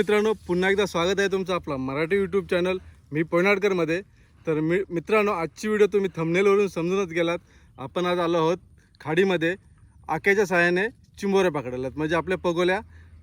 मित्रांनो पुन्हा एकदा स्वागत आहे तुमचं आपला मराठी यूट्यूब चॅनल मी पोयनाडकरमध्ये. तर मी मित्रांनो आजची व्हिडिओ तुम्ही थंबनेलवरून समजूनच गेलात. आपण आज आलो आहोत खाडीमध्ये आक्याच्या सहाय्याने चिंबोऱ्या पकडल्यात म्हणजे आपल्या पगोल्या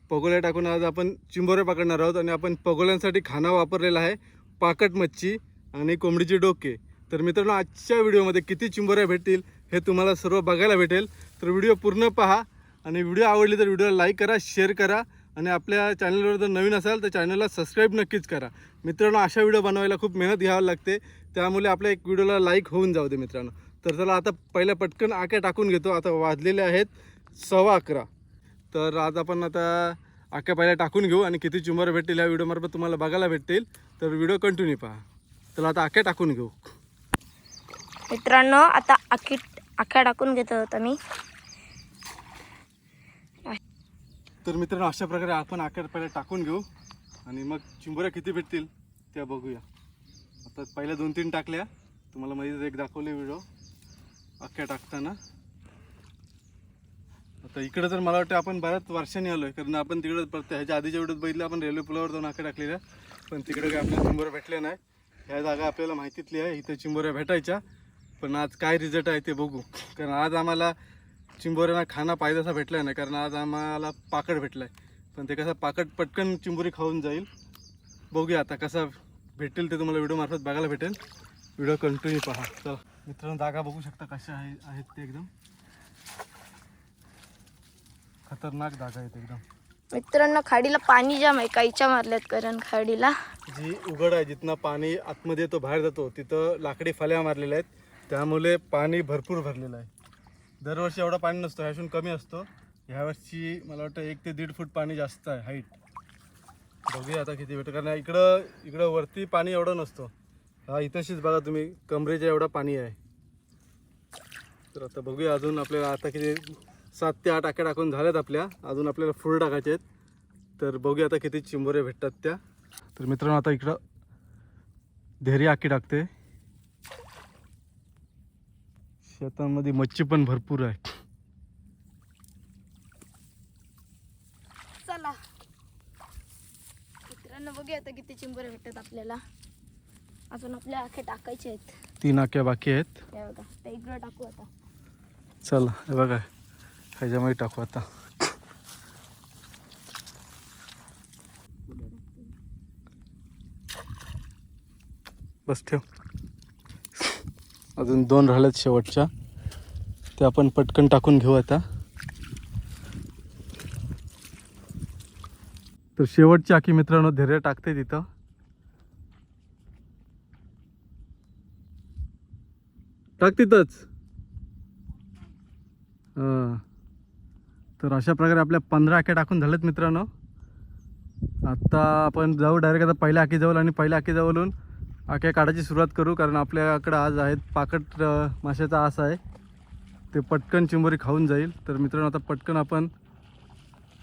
पगोल्या टाकून आज आपण चिंबोऱ्या पकडणार आहोत आणि आपण पगोल्यांसाठी खाना वापरलेला आहे पाकट मच्छी आणि कोंबडीचे डोके. तर मित्रांनो आजच्या व्हिडिओमध्ये किती चिंबोऱ्या भेटतील हे तुम्हाला सर्व बघायला भेटेल. तर व्हिडिओ पूर्ण पहा आणि व्हिडिओ आवडली तर व्हिडिओला लाईक करा शेअर करा आणि आपल्या चॅनलवर जर नवीन असाल तर चॅनलला सबस्क्राईब नक्कीच करा. मित्रांनो अशा व्हिडिओ बनवायला खूप मेहनत घ्यावी लागते. त्यामुळे आपल्या एक व्हिडिओला लाईक होऊन जाऊ दे मित्रांनो. तर चला आता पहिल्या पटकन आक्या टाकून घेतो. आता वाजलेले आहेत सव्वा अकरा. तर आज आपण आता आक्या पहिल्या टाकून घेऊ आणि किती चुंबर भेटतील या व्हिडिओमार्फत तुम्हाला बघायला भेटतील. तर व्हिडिओ कंटिन्यू पहा. चला आता आक्या टाकून घेऊ. मित्रांनो आता आखी आख्या टाकून घेतो होता मी. तर मित्रांनो अशा प्रकारे आपण आकार पहिल्या टाकून घेऊ. आणि मग चिंबोऱ्या किती भेटतील त्या बघूया. आता पहिल्या दोन तीन टाकल्या. तुम्हाला मध्ये एक दाखवले व्हिडिओ अख्ख्या टाकताना. आता इकडं तर मला वाटतं आपण बऱ्याच वर्षांनी आलो आहे कारण आपण तिकडे परत ह्याच्या आधीच्या व्हिडिओत बघितलं आपण रेल्वे पुलावर जाऊन आख्या टाकलेल्या. पण तिकडे काय आपल्याला चिंबोऱ्या भेटल्या नाही. ह्या जागा आपल्याला माहितीतली आहे इथं चिंबोऱ्या भेटायच्या. पण आज काय रिझल्ट आहे ते बघू. कारण आज आम्हाला चिंबोऱ्यांना खाना पाहिजे भेटला नाही कारण आज आम्हाला पाकड भेटला आहे पण ते कसं पाकड पटकन चिंबोरी खाऊन जाईल. बघूया आता कसा भेटेल ते तुम्हाला व्हिडिओ मार्फत बघायला भेटेल. व्हिडिओ कंटिन्यू पहा. चला. मित्रांनो जागा बघू शकता कशा आहे आहेत ते एकदम. खतरनाक जागा आहेत एकदम. मित्रांनो खाडीला पाणी जाम आहे. काहीच्या मारल्यात कारण खाडीला. जी उघड आहे जिथनं पाणी आतमध्ये येतो बाहेर जातो तिथं लाकडी फाल्या मारलेल्या आहेत. त्यामुळे पाणी भरपूर भरलेलं आहे. दरवर्षी एवढं पाणी नसतो ह्याशून कमी असतो. ह्यावर्षी मला वाटतं एक ते दीड फूट पाणी जास्त आहे हाईट बघूया आता किती भेटतं कारण इकडं इकडं वरती पाणी एवढं नसतं. हा इथंशीच बघा तुम्ही कमरेच्या एवढं पाणी आहे. तर आता बघूया अजून आपल्याला आता किती सात ते आठ आक्या टाकून झाल्यात आपल्या. अजून आपल्याला फुल टाकायचे आहेत. तर बघूया आता किती चिंबोरे भेटतात त्या. तर मित्रांनो आता इकडं धेरी आखी टाकते. शेतांमध्ये मच्छी पण भरपूर आहे. चला. मित्रांनो बघूया आता किती चिंबोरे भेटतात आपल्याला. अजून आपल्या आखे टाकायचे आहेत. तीन आक्या बाकी आहेत. हे बघा ते इकडं टाकू आता. चला हे बघा ह्याच्यामध्ये टाकू आता. बस ठेव. अजून दोन राहिल्यात शेवटच्या. ते आपण पटकन टाकून घेऊ आता. तर शेवटची आखी मित्रांनो धैर्य टाकते तिथं. टाक तिथंच. तर अशा प्रकारे आपल्या पंधरा आख्या टाकून झाल्यात मित्रांनो. आत्ता आपण जाऊ डायरेक्ट आता पहिल्या आखी जवळ आणि पहिल्या आखी जवळून आख्या काढायची सुरुवात करू कारण आपल्याकडं आज आहेत पाकट माशाचा आस आहे. ते पटकन चिंबोरी खाऊन जाईल. तर मित्रांनो आता पटकन आपण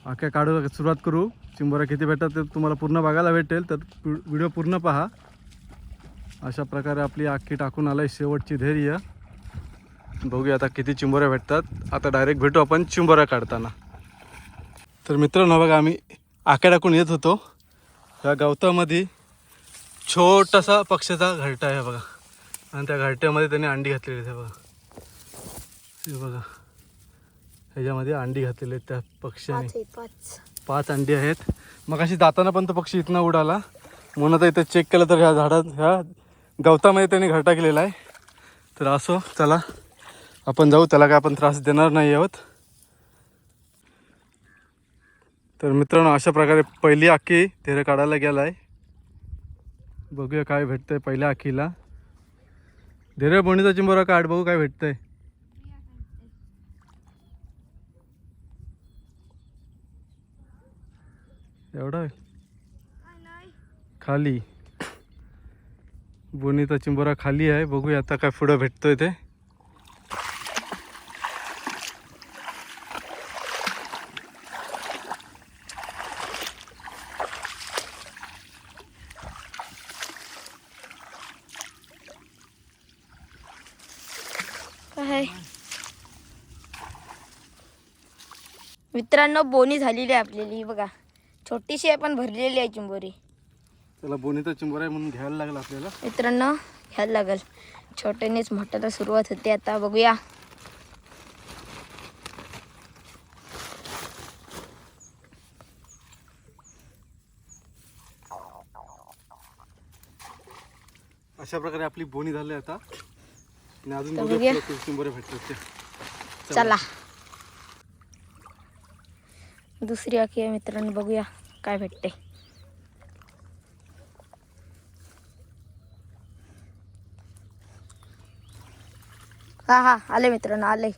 आख्या काढू सुरुवात करू. चिंबोऱ्या किती भेटतात ते तुम्हाला पूर्ण बघायला भेटेल. तर व्हिडिओ पूर्ण पहा. अशा प्रकारे आपली आखी टाकून आलाय शेवटची धैर्य. बघूया आता किती चिंबोऱ्या भेटतात. आता डायरेक्ट भेटू आपण चिंबोऱ्या काढताना. तर मित्रांनो बघा आम्ही आख्या टाकून येत होतो. ह्या गवतामध्ये छोटासा पक्षाचा घरटा आहे बघा. आणि त्या घरट्यामध्ये त्यांनी अंडी घातलेली आहे बघा. हे बघा. ह्याच्यामध्ये अंडी घातलेली आहेत त्या पक्ष्याने पाच आहेत पाच. पाच अंडी आहेत. मग अशी जाताना पण तो पक्षी इथनं उडाला. म्हणून आता इथं चेक केलं तर ह्या झाडात ह्या गवतामध्ये त्यांनी घरटा केलेला आहे. तर असो चला. आपण जाऊ त्याला काय आपण त्रास देणार नाही आहोत. तर मित्रांनो अशा प्रकारे पहिली आखी तेरे काढायला गेला आहे बघूया काय भेटतंय पहिल्या आखीला. धीरे बोणीचा चिंबोरा काढ बघू काय भेटतंय. एवढं आहे? खाली. बोनीचा चिंबोरा खाली आहे बघूया आता काय पुढं भेटतोय ते काय आहे? मित्रांनो बोनी झालेली आहे आपल्याली बघा. छोटीशी आहे पण भरलेली आहे चिंबोरी. त्याला बोनीचा चिंबोरा आहे म्हणून घ्यायला लागला आपल्याला. मित्रांनो घ्यायला लागेल. छोट्यानेच मोठ्याला सुरुवात होते. आता बघूया. अशा प्रकारे आपली बोनी झाली आता. आणि अजून बघूया बघूया. किती भेटतात चला. दुसरी आखी आहे मित्रांनो बघूया काय भेटते. हा हा आले मित्रांनो आले.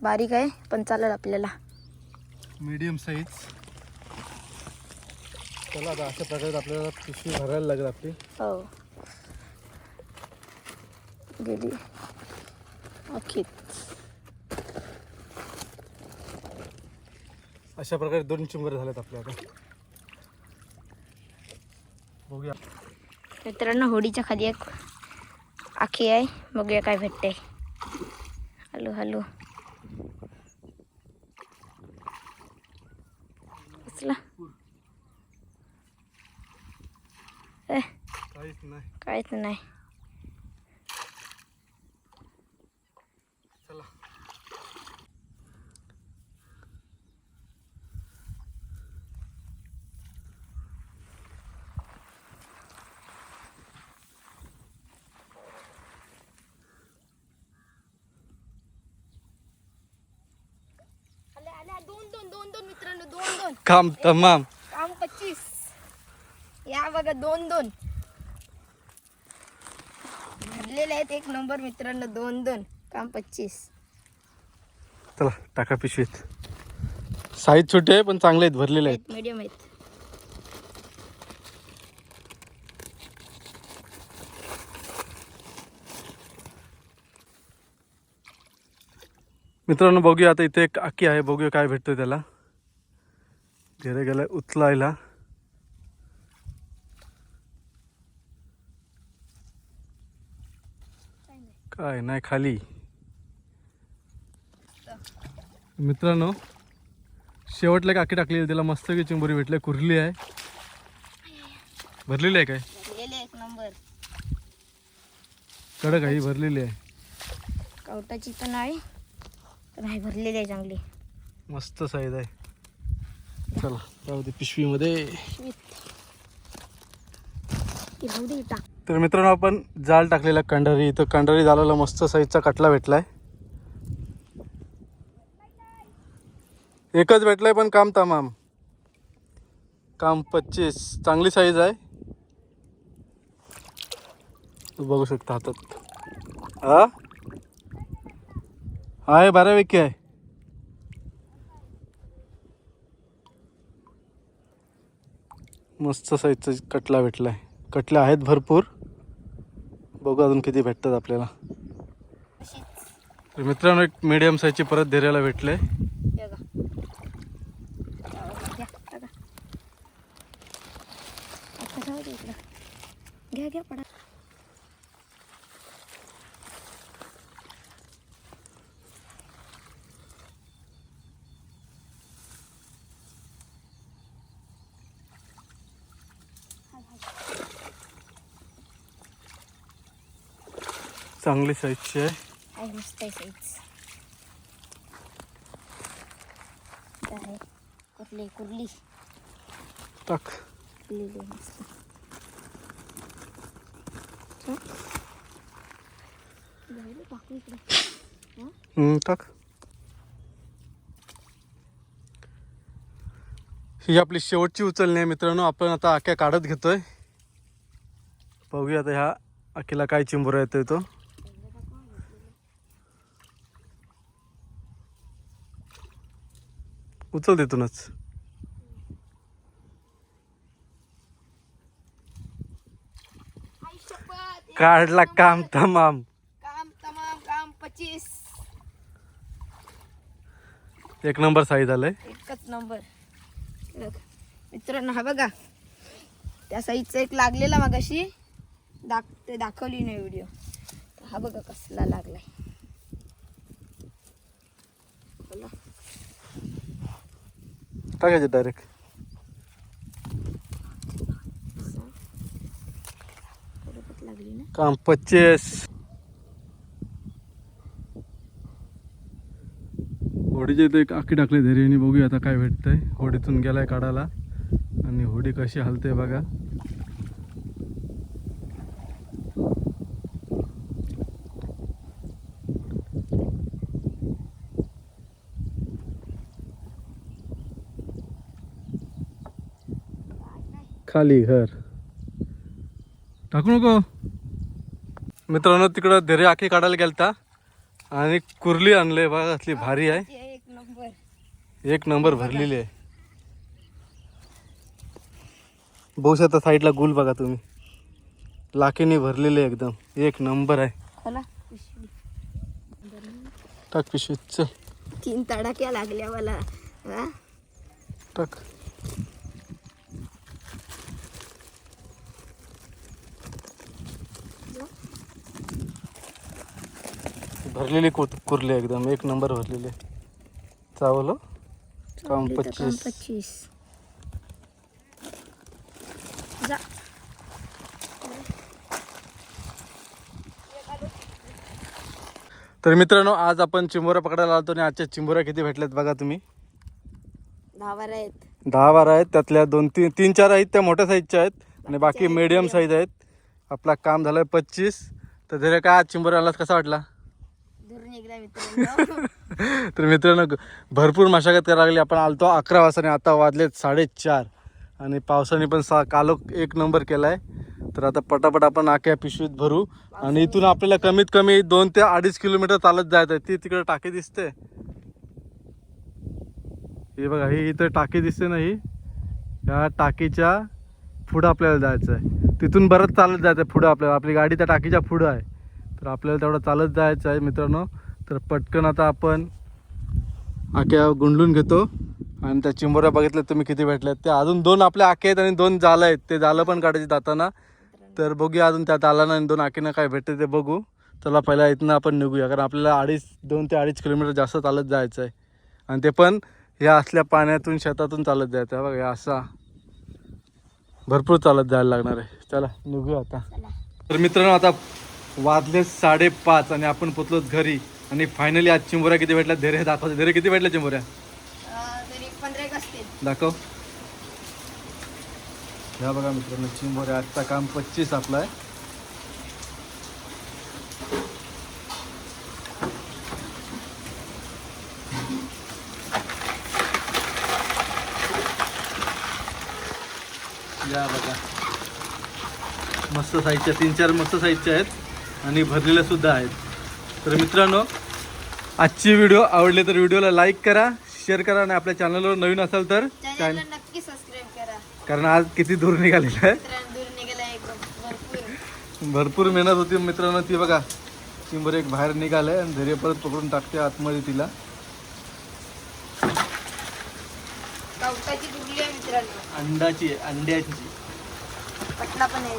बारीक आहे पण चालेल आपल्याला. मीडियम साईज चला आता अशा प्रकारे आपल्याला पिशवी भरायला लागेल आपली. हो. गेली. आखीत अशा प्रकारे दोन चिंबोरे झालेत आपल्या आता. बघूया. मित्रांनो होडीच्या खाली एक आखी आहे. बघूया काय भेटते हॅलो हॅलो. ए काहीच नाही. दोन दोन दोन दोन मित्रांनो दोन दोन. काम तमाम. काम पच्चीस. या बघा दोन दोन. भरलेले आहेत एक नंबर मित्रांनो दोन दोन. काम पच्चीस. चला टाका पिशवीत. साईज छोटे आहे पण चांगले आहेत भरलेले आहेत. मीडियम आहेत. मित्रांनो बघूया आता इथे एक आकी आहे. बघूया काय भेटतं त्याला. घरी गेलाय उचलायला. काय नाही खाली. मित्रांनो शेवटला एक आकी टाकलेली त्याला मस्त की चिंबोरी भेटली. कुरली आहे. भरलेली आहे काय? भरलेले एक नंबर. कडक आहे ही भरलेली आहे. कवटाची पण आहे. भरलेली आहे चांगली. मस्त साईज आहे. चला जाऊ दे पिशवीमध्ये. ती राहू दे टाक. तर मित्रांनो आपण जाळ टाकलेला कंडारी इथं कंडारी जाळाला मस्त साईजचा कटला भेटलाय. एकच भेटलाय पण काम तमाम. काम पच्चीस. चांगली साईज आहे. तू बघू शकता हातात. हा आहे बऱ्यापैकी आहे. मस्त साईजचा कटला भेटला आहे कटले आहेत भरपूर. बघू अजून किती भेटतात आपल्याला. तर मित्रांनो एक मीडियम साईजची परत धैर्याला भेटले हे बघा. घ्या, टाका. आता जाऊ दे इकडं. घ्या घ्या पडा चांगली साईजची आहे. साईज टाक. हं? टाकू. ही आपली शेवटची उचलणी आहे मित्रांनो. आपण आता आक्या काढत घेतोय. बघूया आता ह्या आकीला काय चिंबोरा येतोय तो उचल तिथूनच काढला काम तमाम. काम तमाम काम पच्चीस एक नंबर साईज आलंय एकच नंबर. मित्रांनो हा बघा. त्या साईजचा एक लागलेला मागाशी. दाख ते दाखवली नाही व्हिडिओ. हा बघा कसला लागलाय. बोला. टाकायचे डायरेक्ट काम पच्चीस. होडीचे इथे एक आखी टाकली धैर्य बघूया आता काय भेटतंय. होडीतून गेलाय काढायला. आणि होडी कशी हलते बघा. खाली घर. टाकू नको. मित्रांनो तिकडं धैर्य आखी काढायला गेलता. आणि कुर्ली आणले बघा असली भारी आहे. एक नंबर. एक नंबर भरलेली आहे. बघू शकता साईडला गुल बघा तुम्ही. लाखीने भरलेले आहे एकदम. एक नंबर आहे. पिशवी. टाक पिशवीत चल. तीन तडाक्या लागल्या मला? टाक. भरलेली कुर कुर्ली आहे एकदम. एक नंबर भरलेली. आहे. चावलं काम पच्चीस. पच्चीस. तर मित्रांनो आज आपण चिंबोऱ्या पकडायला आलतो आणि आजच्या चिंबोऱ्या किती भेटल्यात बघा तुम्ही. दहा बारा आहेत. दहा बारा आहेत. त्यातल्या दोन तीन तीन चार आहेत. त्या मोठ्या साईजच्या आहेत आणि बाकी मीडियम साईज आहेत. आपला काम झालं पच्चीस. तर त्याच्या काय आज चिंबोऱ्या आलास कसा वाटला? दूर निघला मित्रांनो. तर मित्रांनो भरपूर मशागत करायला लागली. आपण आलतो अकरा वाजता आणि आता वाजलेत साडेचार. आणि पावसाने पण सा कालो एक नंबर केला आहे तर आता पटापट आपण आख्या पिशवीत भरू. आणि इथून आपल्याला कमीत कमी दोन ते अडीच किलोमीटर चालत जायचं आहे ती तिकडे टाकी दिसते. हे बघा ही इथं टाकी दिसते ना ही? या टाकीच्या पुढं आपल्याला जायचं आहे तिथून बरंच चालत जायचं आहे पुढं आपल्याला. आपली गाडी त्या टाकीच्या पुढं आहे. तर आपल्याला तेवढं चालत जायचं आहे मित्रांनो. तर पटकन आता आपण आक्या गुंडलून घेतो. आणि त्या चिंबोऱ्या बघितल्या तुम्ही किती भेटल्यात. ते अजून दोन आपल्या आखे आहेत आणि दोन जालं आहेत. ते जालं पण काढायचे जाताना तर बघूया अजून त्या जालानं आणि दोन आखीनं काय भेटते ते बघू. चला पहिला इथनं आपण निघूया. कारण आपल्याला अडीच दोन ते अडीच किलोमीटर जास्त चालत जायचं आहे. आणि ते पण या असल्या पाण्यातून शेतातून चालत जायचं आहे. बघा या असा भरपूर चालत जायला लागणार आहे. चला निघूया आता. तर मित्रांनो आता वाजले साडेपाच आणि आपण पोचलो घरी. आणि फायनली आज चिंबोऱ्या किती भेटल्या? धैर्य दाखवते धैर्य किती भेटल्या चिंबोऱ्या? दाखव. ह्या बघा मित्रांनो चिंबोऱ्या आजचा काम पच्चीस आपला आहे या बघा. मस्त साईजच्या तीन चार मस्त साईजच्या आहेत. आणि भरलेल्या सुद्धा आहेत. तर मित्रांनो आजची व्हिडिओ आवडली तर व्हिडिओला लाईक करा शेअर करा आणि आपल्या चॅनलवर नवीन असाल तर नक्की सबस्क्राईब करा. कारण आज किती दूर निघालेलं आहे. भरपूर. भरपूर मेहनत होती मित्रांनो ती बघा. चिंबर एक बाहेर निघालंय आणि धैर्य परत पकडून टाकते आतमध्ये तिला. अंडाची अंड्याची. पटला पण आहे.